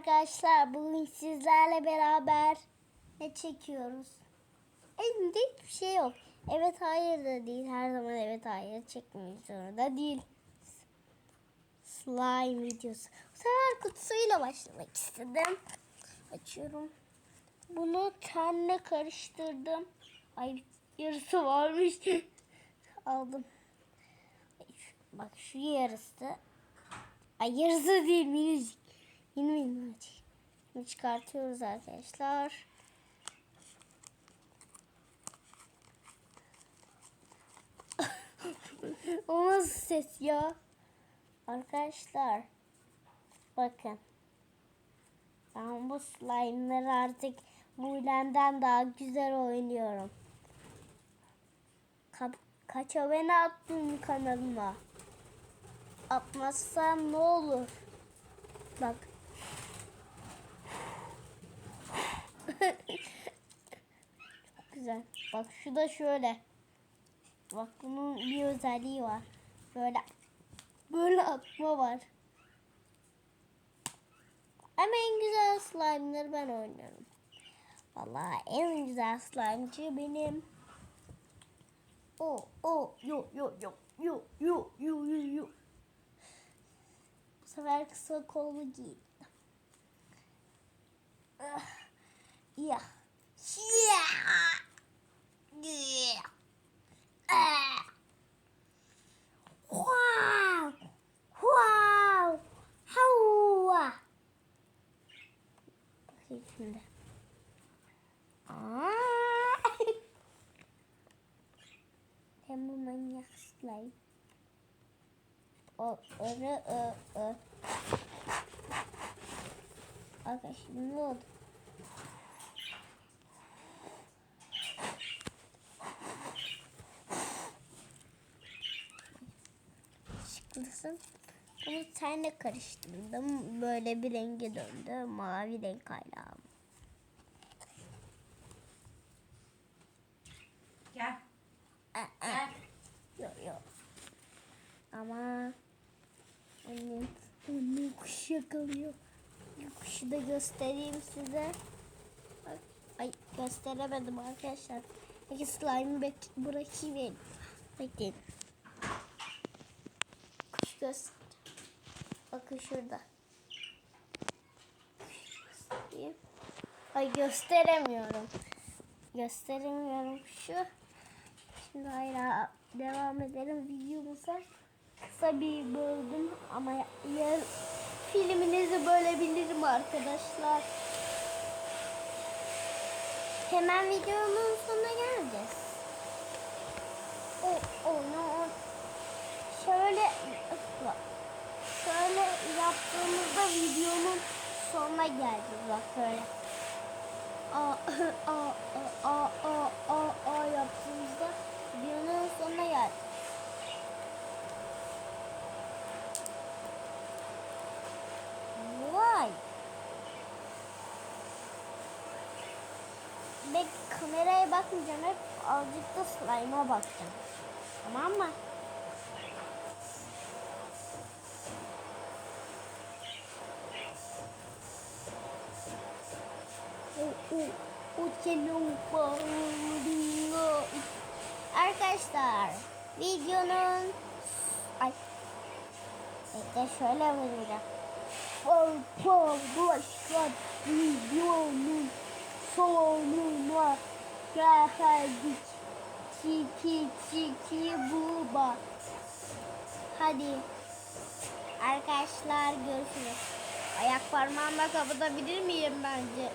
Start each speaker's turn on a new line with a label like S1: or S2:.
S1: arkadaşlar bugün sizlerle beraber ne çekiyoruz? Elimde hiçbir şey yok. Evet hayır da değil. Her zaman evet hayır çekmemek zorunda değil. Slime videosu. Bu sefer kutusuyla başlamak istedim. Açıyorum. Bunu tenle karıştırdım. Ay yarısı varmış. Aldım. Bak şu yarısı. Ay yarısı değil minicik. Yeni. Şimdi çıkartıyoruz arkadaşlar. o nasıl ses ya? Arkadaşlar. Bakın. Ben bu slime'ları artık Muğlen'den daha güzel oynuyorum. Ka- kaç abone attın kanalıma? Atmazsan ne olur? Bak. Çok güzel. Bak şu da şöyle. Bak bunun bir özelliği var. Böyle böyle atma var. Ama en güzel slime'ları ben oynuyorum. Vallahi en güzel slime'cı benim. O o yo yo yo yo yo yo yo yo. Bu sefer kısa kollu giydim. Ja. Ja. Ja. Eh. Uh. Wow. Wow. Hou. Even. Ah. Helemaal mijn jachtslijm. Oh, oh, oh, oh. oh. Okay, she. Çıkmasın. Bunu tenle karıştırdım. Böyle bir renge döndü. Mavi renk hala.
S2: Gel.
S1: Aa,
S2: Gel.
S1: Yok yok. Ama annem, annem kuş yakalıyor. Kuşu da göstereyim size. Bak, Ay gösteremedim arkadaşlar. Peki slime'ı bırakayım. Bekleyin. Göster. Bakın şurada. Ay gösteremiyorum. Gösteremiyorum şu. Şimdi hala devam edelim videomuza. Kısa bir böldüm ama yer filminizi bölebilirim arkadaşlar. Hemen videonun sonuna geleceğiz. O, o, no. Şöyle şöyle yaptığımızda videonun sonuna geleceğiz bak böyle. A a a a a a a yaptığımızda videonun sonuna geldik. Vay. Ben kameraya bakmayacağım. Hep azıcık da slime'a bakacağım. Tamam mı? Arkadaşlar videonun ay bekle şöyle vuracağım. Arkadaşlar videonun sonuna geldik. Çiki çiki buba. Hadi. Arkadaşlar görüşürüz. Ayak parmağımla kapatabilir miyim bence?